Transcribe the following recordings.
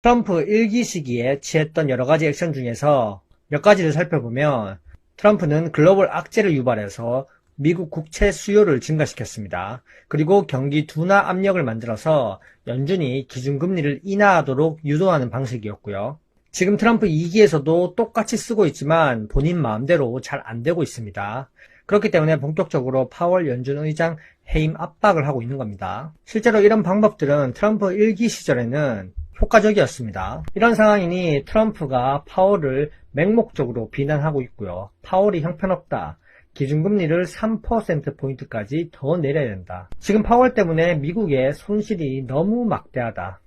트럼프 1기 시기에 취했던 여러 가지 액션 중에서 몇 가지를 살펴보면 트럼프는 글로벌 악재를 유발해서 미국 국채 수요를 증가시켰습니다. 그리고 경기 둔화 압력을 만들어서 연준이 기준금리를 인하하도록 유도하는 방식이었고요. 지금 트럼프 2기에서도 똑같이 쓰고 있지만 본인 마음대로 잘 안 되고 있습니다. 그렇기 때문에 본격적으로 파월 연준 의장 해임 압박을 하고 있는 겁니다. 실제로 이런 방법들은 트럼프 1기 시절에는 효과적이었습니다. 이런 상황이니 트럼프가 파월을 맹목적으로 비난하고 있고요. 파월이 형편없다. 기준금리를 3%포인트까지 더 내려야 된다. 지금 파월 때문에 미국의 손실이 너무 막대하다.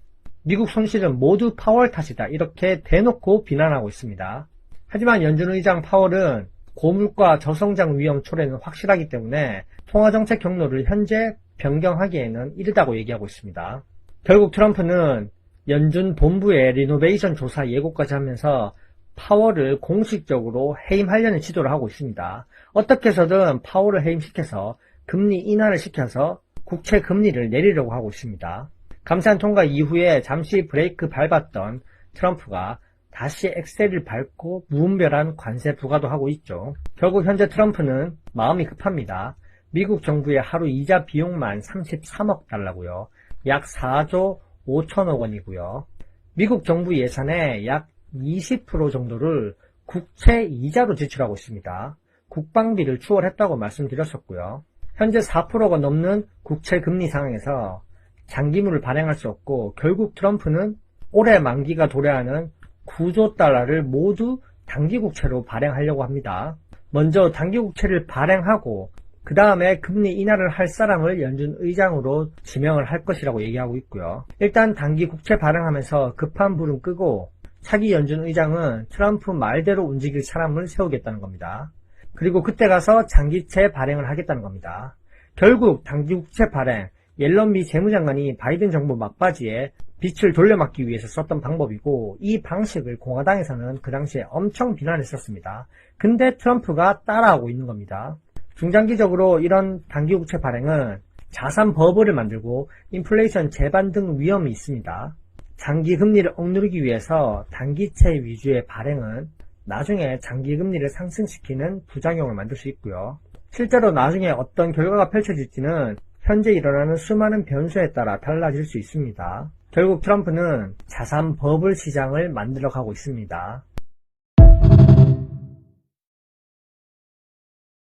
미국 손실은 모두 파월 탓이다. 이렇게 대놓고 비난하고 있습니다. 하지만 연준 의장 파월은 고물가 저성장 위험 초래는 확실하기 때문에 통화정책 경로를 현재 변경하기에는 이르다고 얘기하고 있습니다. 결국 트럼프는 연준 본부의 리노베이션 조사 예고까지 하면서 파월을 공식적으로 해임하려는 시도를 하고 있습니다. 어떻게 해서든 파월을 해임시켜서 금리 인하를 시켜서 국채 금리를 내리려고 하고 있습니다. 감사한 통과 이후에 잠시 브레이크 밟았던 트럼프가 다시 엑셀을 밟고 무분별한 관세 부과도 하고 있죠. 결국 현재 트럼프는 마음이 급합니다. 미국 정부의 하루 이자 비용만 33억 달러고요. 약 4조 5천억 원이고요. 미국 정부 예산의 약 20% 정도를 국채 이자로 지출하고 있습니다. 국방비를 추월했다고 말씀드렸었고요. 현재 4%가 넘는 국채 금리 상황에서 장기물을 발행할 수 없고 결국 트럼프는 올해 만기가 도래하는 9조 달러를 모두 단기국채로 발행하려고 합니다. 먼저 단기국채를 발행하고 그 다음에 금리 인하를 할 사람을 연준 의장으로 지명을 할 것이라고 얘기하고 있고요. 일단 단기 국채 발행하면서 급한 불은 끄고 차기 연준 의장은 트럼프 말대로 움직일 사람을 세우겠다는 겁니다. 그리고 그때 가서 장기채 발행을 하겠다는 겁니다. 결국 단기 국채 발행, 옐런 미 재무장관이 바이든 정부 막바지에 빛을 돌려막기 위해서 썼던 방법이고 이 방식을 공화당에서는 그 당시에 엄청 비난했었습니다. 근데 트럼프가 따라하고 있는 겁니다. 중장기적으로 이런 단기국채 발행은 자산 버블을 만들고 인플레이션 재반 등 위험이 있습니다. 장기 금리를 억누르기 위해서 단기채 위주의 발행은 나중에 장기 금리를 상승시키는 부작용을 만들 수 있고요. 실제로 나중에 어떤 결과가 펼쳐질지는 현재 일어나는 수많은 변수에 따라 달라질 수 있습니다. 결국 트럼프는 자산 버블 시장을 만들어 가고 있습니다.